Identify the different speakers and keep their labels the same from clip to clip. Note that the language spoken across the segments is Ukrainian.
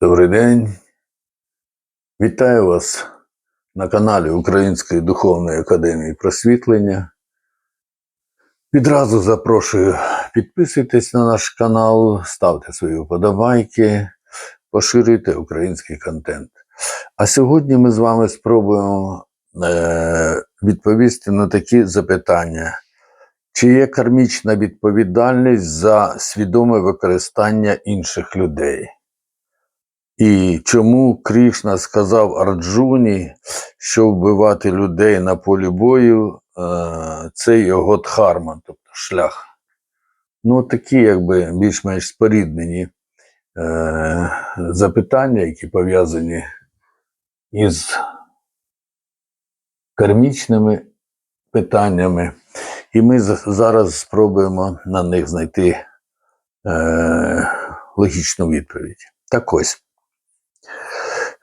Speaker 1: Добрий день. Вітаю вас на каналі Української духовної академії просвітлення. Відразу запрошую підписуйтесь на наш канал, ставте свої вподобайки, поширюйте український контент. А сьогодні ми з вами спробуємо е, відповісти на такі запитання. Чи є кармічна відповідальність за свідоме використання інших людей? І чому Крішна сказав Арджуні, що вбивати людей на полі бою е, це його дхарма, тобто шлях. Ну, такі, якби більш-менш споріднені е, запитання, які пов'язані із кармічними питаннями. І ми зараз спробуємо на них знайти е, логічну відповідь. Так ось.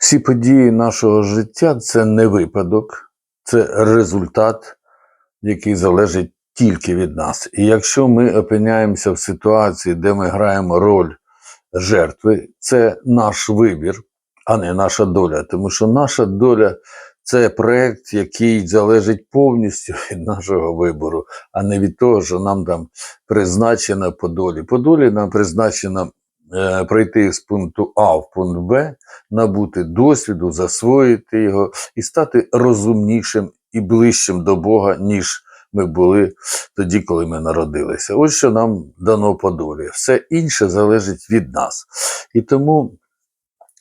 Speaker 1: Всі події нашого життя це не випадок, це результат, який залежить тільки від нас. І якщо ми опиняємося в ситуації, де ми граємо роль жертви, це наш вибір, а не наша доля. Тому що наша доля це проєкт, який залежить повністю від нашого вибору, а не від того, що нам там призначено по долі. По долі нам призначено пройти з пункту А в пункт Б, набути досвіду, засвоїти його і стати розумнішим і ближчим до Бога, ніж ми були тоді, коли ми народилися. Ось що нам дано по долі. Все інше залежить від нас. І тому,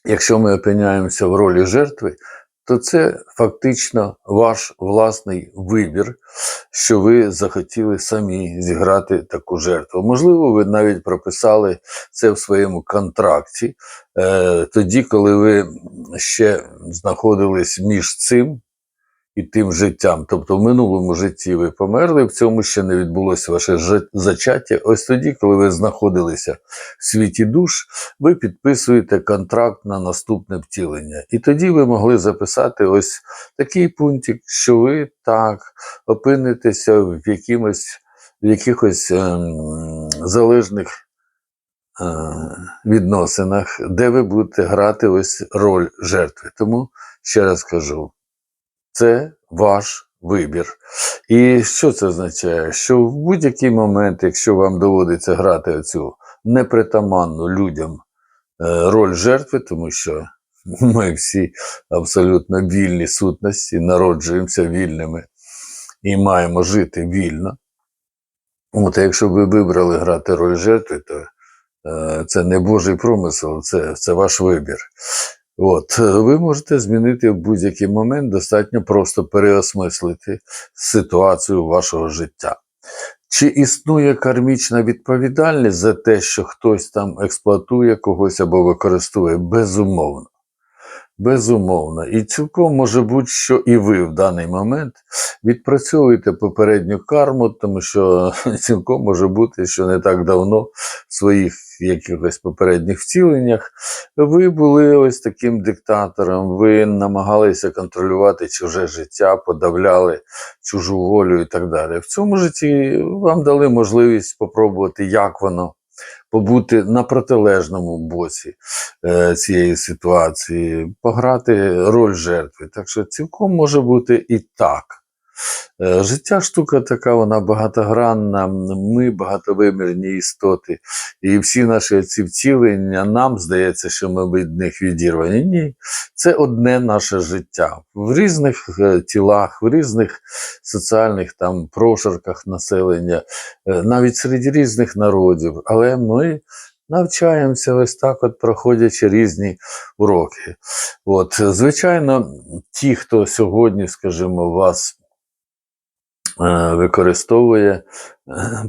Speaker 1: якщо ми опиняємося в ролі жертви, то це фактично ваш власний вибір, що ви захотіли самі зіграти таку жертву. Можливо, ви навіть прописали це в своєму контракті, е, тоді, коли ви ще знаходились між цим і тим життям. Тобто, в минулому житті ви померли, в цьому ще не відбулося ваше зачаття. Ось тоді, коли ви знаходилися в світі душ, ви підписуєте контракт на наступне втілення. І тоді ви могли записати ось такий пунктик, що ви так опинитеся в якимось, в якихось ем, залежних е, відносинах, де ви будете грати ось роль жертви. Тому ще раз кажу, це ваш вибір. І що це означає? Що в будь-який момент, якщо вам доводиться грати оцю непритаманну людям е, роль жертви, тому що ми всі абсолютно вільні сутності, народжуємося вільними і маємо жити вільно. От, якщо ви вибрали грати роль жертви, то е, це не Божий промисел, це, це ваш вибір. От, е, ви можете змінити в будь-який момент, достатньо просто переосмислити ситуацію вашого життя. Чи існує кармічна відповідальність за те, що хтось там експлуатує когось або використовує? Безумовно. Безумовно. І цілком може бути, що і ви в даний момент відпрацьовуєте попередню карму, тому що цілком може бути, що не так давно в своїх якихось попередніх втіленнях ви були ось таким диктатором, ви намагалися контролювати чуже життя, подавляли чужу волю і так далі. В цьому житті вам дали можливість спробувати, як воно побути на протилежному боці е, цієї ситуації, пограти роль жертви. Так що цілком може бути і так. Е, Життя штука така, вона багатогранна, ми багатовимірні істоти, і всі наші ці втілення, нам здається, що ми від них відірвані. Ні, це одне наше життя в різних е, тілах, в різних соціальних там прошарках населення, е, навіть серед різних народів. Але ми навчаємося ось так, от проходячи різні уроки. От, звичайно, ті, хто сьогодні, скажімо, вас використовує, е,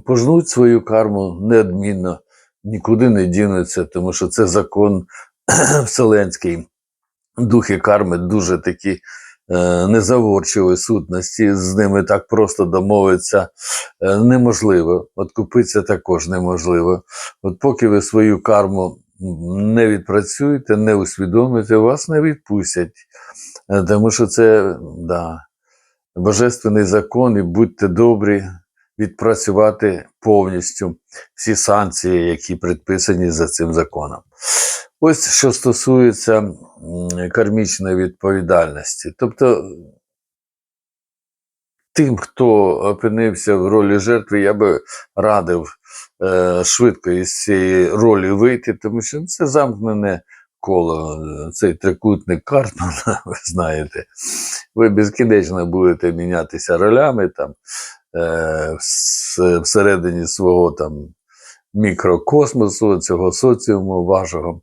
Speaker 1: пожнуть свою карму неодмінно, нікуди не дінуться, тому що це закон вселенський. Духи карми дуже такі е, сутності, з ними так просто домовитися е, неможливо. От купитися також неможливо. От поки ви свою карму не відпрацюєте, не усвідомите, вас не відпустять. Е, Тому що це да, божественний закон, і будьте добрі відпрацювати повністю всі санкції, які предписані за цим законом. Ось що стосується кармічної відповідальності. Тобто, тим, хто опинився в ролі жертви, я би радив е, швидко із цієї ролі вийти, тому що це замкнене коло, е, цей трикутник Картмана, ви знаєте. Ви безкінечно будете мінятися ролями там, е, всередині свого там мікрокосмосу, цього соціуму вашого.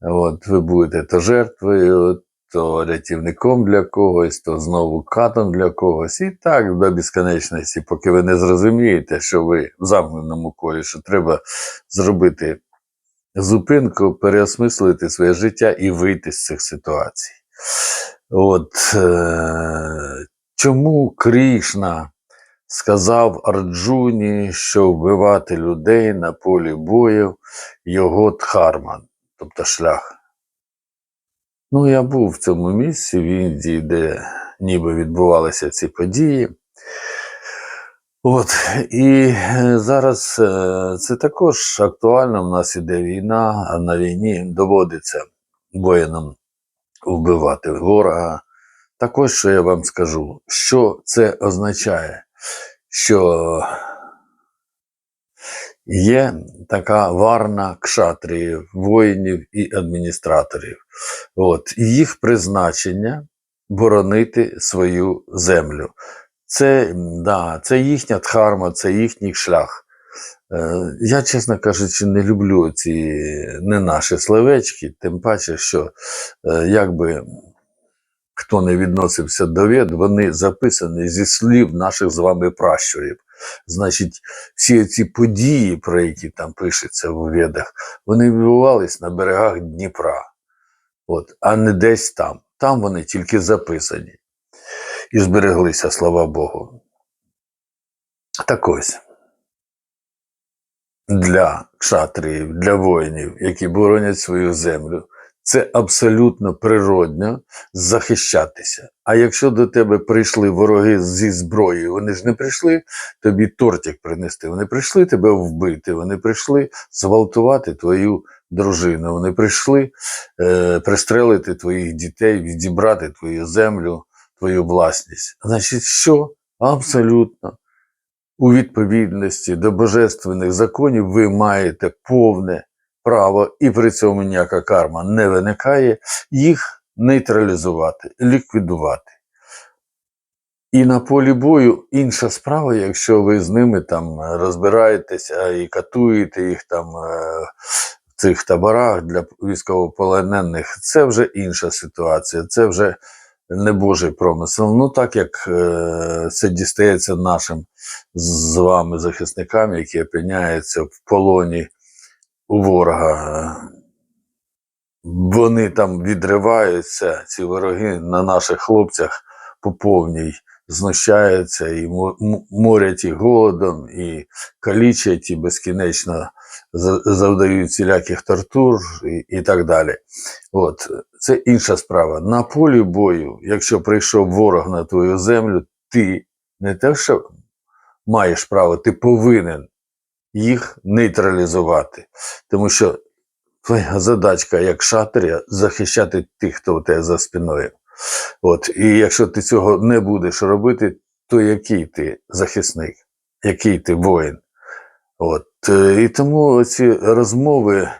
Speaker 1: От, ви будете то жертвою, то рятівником для когось, то знову катом для когось. І так до безконечності, поки ви не зрозумієте, що ви в замкненому колі, що треба зробити зупинку, переосмислити своє життя і вийти з цих ситуацій. От е- чому Крішна сказав Арджуні, що вбивати людей на полі бою його дхарма, тобто шлях. Ну, я був в цьому місці в Індії, де ніби відбувалися ці події. От, і е, зараз е, це також актуально. У нас іде війна, а на війні доводиться воїнам вбивати ворога. Також що я вам скажу, що це означає, що є така варна кшатріїв, воїнів і адміністраторів. От, і їх призначення боронити свою землю. Це, да, це їхня дхарма, це їхній шлях. Е, Я, чесно кажучи, не люблю ці не наші словечки, тим паче, що е, якби хто не відносився до вед, вони записані зі слів наших з вами пращурів. Значить, всі ці події, про які там пишеться в ведах, вони відбувались на берегах Дніпра, от, а не десь там. Там вони тільки записані і збереглися, слава Богу. Так ось для кшатріїв, для воїнів, які боронять свою землю, це абсолютно природньо захищатися. А якщо до тебе прийшли вороги зі зброєю, вони ж не прийшли тобі тортик принести, вони прийшли тебе вбити, вони прийшли зґвалтувати твою дружину, вони прийшли е, пристрелити твоїх дітей, відібрати твою землю, твою власність. Значить, що? Абсолютно у відповідності до божественних законів ви маєте повне право, і при цьому ніяка карма не виникає, їх нейтралізувати, ліквідувати. І на полі бою інша справа, якщо ви з ними там розбираєтеся і катуєте їх там е, в цих таборах для військовополонених, це вже інша ситуація, це вже не Божий промисел. Ну так як е, це дістається нашим з вами захисникам, які опиняються в полоні у ворога. Вони там відриваються, ці вороги на наших хлопцях по повній знущаються і морять їх голодом, і калічать, і безкінечно завдають всіляких тортур і, і так далі. От, це інша справа. На полі бою, якщо прийшов ворог на твою землю, ти не те, що маєш право, ти повинен їх нейтралізувати. Тому що твоя задачка як шатря захищати тих, хто у тебе за спиною. От, і якщо ти цього не будеш робити, то який ти захисник, який ти воїн? От, е, і тому ці розмови е,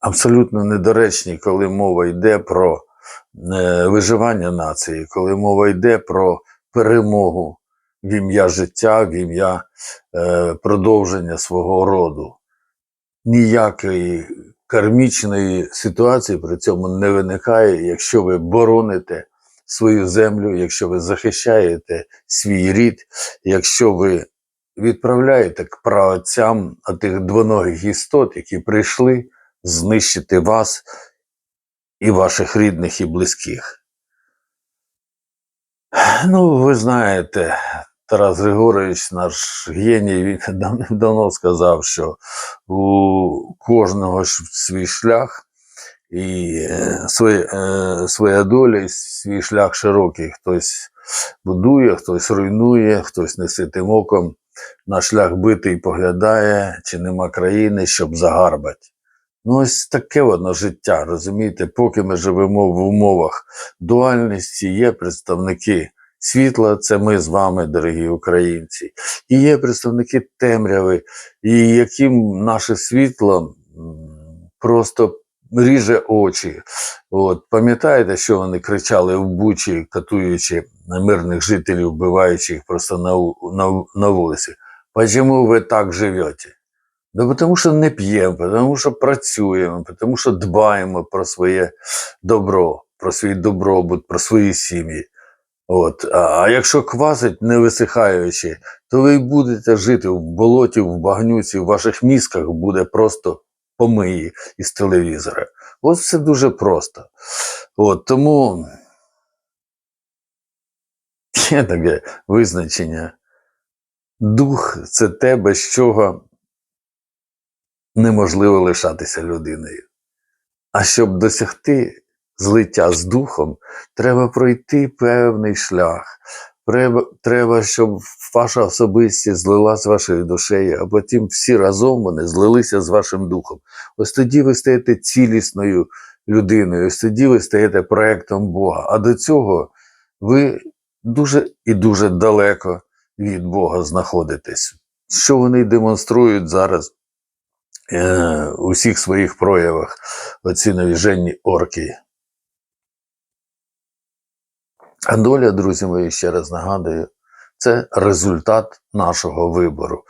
Speaker 1: абсолютно недоречні, коли мова йде про е, виживання нації, коли мова йде про перемогу в ім'я життя, в ім'я е, продовження свого роду. Ніякої кармічної ситуації при цьому не виникає, якщо ви бороните свою землю, якщо ви захищаєте свій рід, якщо ви відправляєте к праотцям тих двоногих істот, які прийшли знищити вас і ваших рідних і близьких. Ну, ви знаєте, Тарас Григорович, наш геній, він давно сказав, що у кожного свій шлях і е, своє, е, своя доля, свій шлях широкий. Хтось будує, хтось руйнує, хтось неситим оком на шлях битий поглядає, чи нема країни, щоб загарбати. Ну, ось таке воно життя, розумієте, поки ми живемо в умовах дуальності, є представники світла, це ми з вами, дорогі українці, і є представники темряви, і яким наше світло просто ріже очі. От, пам'ятаєте, що вони кричали в Бучі, катуючи мирних жителів, вбиваючи їх просто на, на, на вулиці? Почему ви так живете? Да потому що не п'ємо, тому що працюємо, тому що дбаємо про своє добро, про свій добробут, про свої сім'ї. От. А, якщо квасить не висихаючи, то ви будете жити в болоті, в багнюці, в ваших мізках буде просто помиї із телевізора. От все дуже просто. От, тому є таке визначення. Дух це те, без чого неможливо лишатися людиною. А щоб досягти злиття з духом, треба пройти певний шлях. Треба, щоб ваша особистість злилась з вашою душею, а потім всі разом вони злилися з вашим духом. Ось тоді ви стаєте цілісною людиною, ось тоді ви стаєте проектом Бога. А до цього ви дуже і дуже далеко від Бога знаходитесь. Що вони демонструють зараз е, у всіх своїх проявах, оці навіженні орки. А доля, друзі мої, ще раз нагадую, це результат нашого вибору.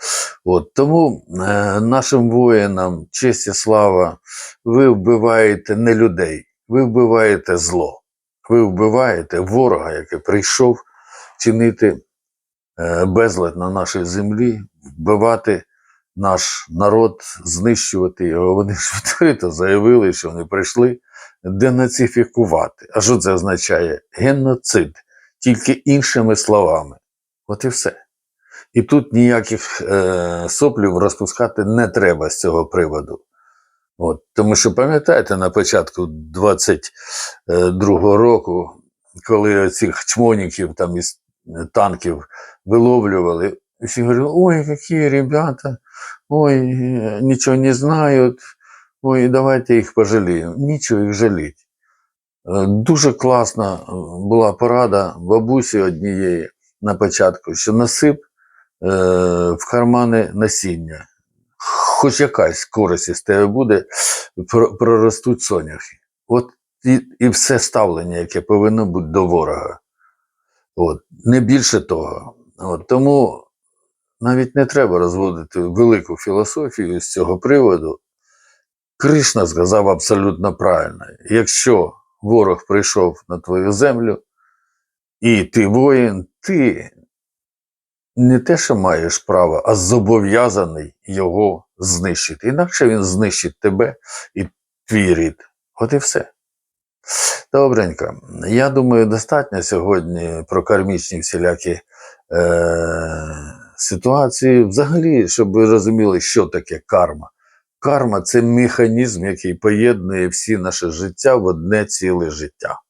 Speaker 1: От, тому е, нашим воїнам честь і слава, ви вбиваєте не людей, ви вбиваєте зло. Ви вбиваєте ворога, який прийшов чинити е, безлад на нашій землі, вбивати наш народ, знищувати його. Вони ж відкрито заявили, що вони прийшли денацифікувати. А що це означає? Геноцид, тільки іншими словами. От і все. І тут ніяких е, соплів розпускати не треба з цього приводу. От, тому що пам'ятаєте, на початку 22-го року, коли цих чмоніків там із танків виловлювали, всі говорили, ой, які ребята, ой, е, нічого не знають, ой, давайте їх пожаліємо. Нічого їх жаліть. Е, Дуже класна е, була порада бабусі однієї на початку, що насип е, в кармани насіння. Хоч якась користь із тебе буде, проростуть соняхи. От і, і все ставлення, яке повинно бути до ворога. От, не більше того. От, тому навіть не треба розводити велику філософію з цього приводу. Кришна сказав абсолютно правильно: якщо ворог прийшов на твою землю, і ти воїн, ти не те, що маєш право, а зобов'язаний його знищити. Інакше він знищить тебе і твій рід. От і все. Добренько. Я думаю, достатньо сьогодні про кармічні всілякі е- ситуації. Взагалі, щоб ви розуміли, що таке карма. Карма це механізм, який поєднує всі наше життя в одне ціле життя.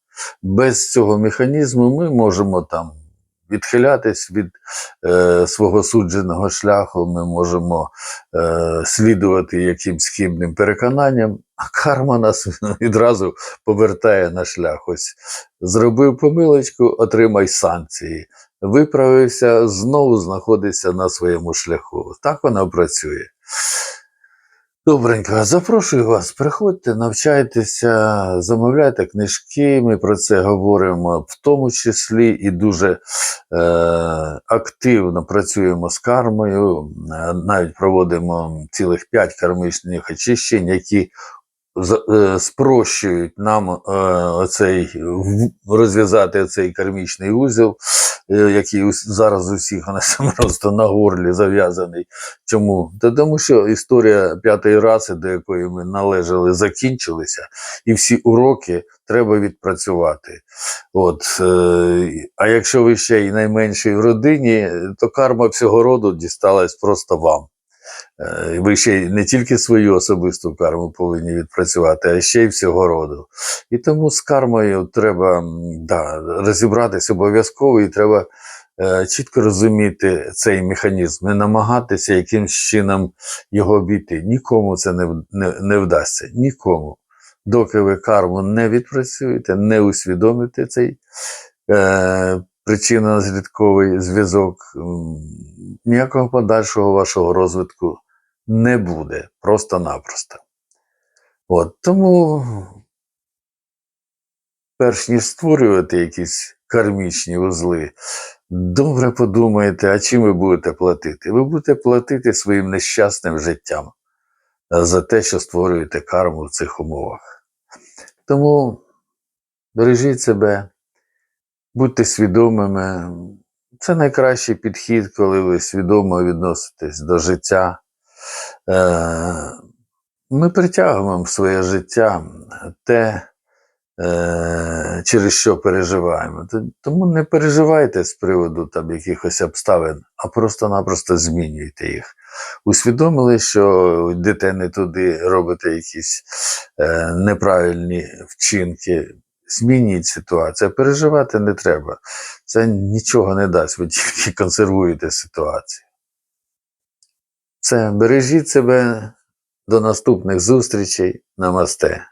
Speaker 1: Без цього механізму ми можемо там відхилятись від е, свого судженого шляху, ми можемо е, слідувати якимсь хибним переконанням, а карма нас відразу повертає на шлях. Ось зробив помилочку, отримай санкції. Виправився, знову знаходиться на своєму шляху. Так вона працює. Добренько, запрошую вас, приходьте, навчайтеся, замовляйте книжки. Ми про це говоримо в тому числі і дуже е, активно працюємо з кармою. Е, Навіть проводимо цілих п'ять кармічних очищень, які спрощують нам е, оцей розв'язати цей кармічний узел, е, який зараз у всіх у нас просто на горлі зав'язаний. Чому? Та тому що історія п'ятої раси, до якої ми належали, закінчилися, і всі уроки треба відпрацювати. От, е, а якщо ви ще й найменший в родині, то карма всього роду дісталась просто вам. Е, Ви ще не тільки свою особисту карму повинні відпрацювати, а ще й всього роду. І тому з кармою треба да, розібратися обов'язково, і треба е, чітко розуміти цей механізм, не намагатися якимсь чином його обійти. Нікому це не, не, не вдасться. Нікому. Доки ви карму не відпрацюєте, не усвідомите цей е, причинно-наслідковий зв'язок, ніякого подальшого вашого розвитку не буде просто-напросто. От, тому, перш ніж створювати якісь кармічні вузли, добре подумайте, а чим ви будете платити? Ви будете платити своїм нещасним життям е, за те, що створюєте карму в цих умовах. Тому бережіть себе, будьте свідомими. Це найкращий підхід, коли ви свідомо відноситесь до життя. Е, Ми притягуємо в своє життя те, е, через що переживаємо. Тому не переживайте з приводу там, якихось обставин, а просто-напросто змінюйте їх. Усвідомили, що йдете не туди, робите якісь е, неправильні вчинки. Змініть ситуацію. Переживати не треба. Це нічого не дасть, ви тільки консервуєте ситуацію. Це бережіть себе. До наступних зустрічей. Намасте.